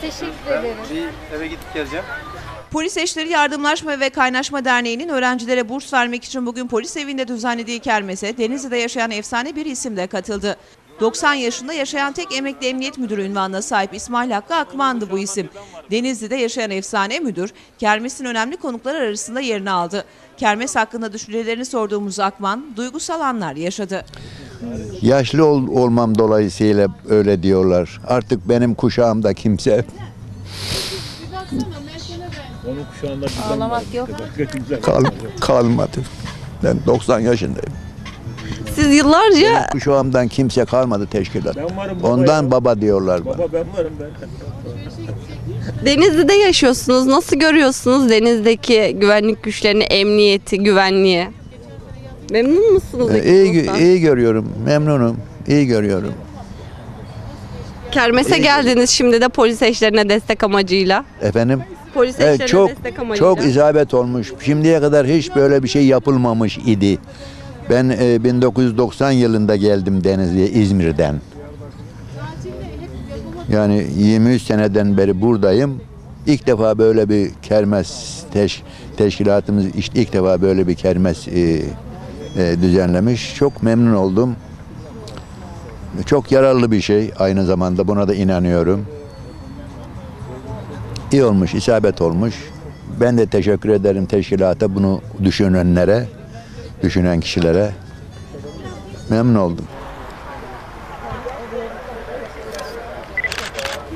Teşekkür ederim. Bir eve gidip geleceğim. Polis Eşleri Yardımlaşma ve Kaynaşma Derneği'nin öğrencilere burs vermek için bugün polis evinde düzenlediği kermese Denizli'de yaşayan efsane bir isim de katıldı. 90 yaşında yaşayan tek emekli emniyet müdürü ünvanına sahip İsmail Hakkı Akman'dı bu isim. Denizli'de yaşayan efsane müdür, kermesin önemli konuklar arasında yerini aldı. Kermes hakkında düşüncelerini sorduğumuz Akman, duygusal anlar yaşadı. Yaşlı ol- olmam dolayısıyla öyle diyorlar. Artık benim kuşağımda kimse Onun kuşağında bizden Ağlamak yok. kal- kalmadı. Ben 90 yaşındayım. Siz yıllarca Benim kuşağımdan kimse kalmadı teşkilat. Ben varım baba Ondan ya. baba diyorlar bana. Baba ben varım ben. Denizli'de yaşıyorsunuz. Nasıl görüyorsunuz Deniz'deki güvenlik güçlerini, emniyeti, güvenliği? Memnun musunuz? Ee, iyi, iyi görüyorum, memnunum, iyi görüyorum. Kermese iyi geldiniz şimdi de polis eşlerine destek amacıyla. Efendim? Polis Evet, eşlerine çok destek amacıyla. çok isabet olmuş. Şimdiye kadar hiç böyle bir şey yapılmamış idi. Ben e, 1990 yılında geldim Denizli'ye İzmir'den. Yani 23 seneden beri buradayım. İlk defa böyle bir kermes teş, teşkilatımız işte ilk defa böyle bir kermes e, düzenlemiş. Çok memnun oldum. Çok yararlı bir şey aynı zamanda buna da inanıyorum. İyi olmuş, isabet olmuş. Ben de teşekkür ederim teşkilata bunu düşünenlere, düşünen kişilere. Memnun oldum.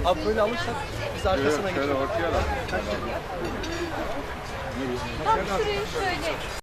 Abi böyle alırsak biz arkasına geçelim.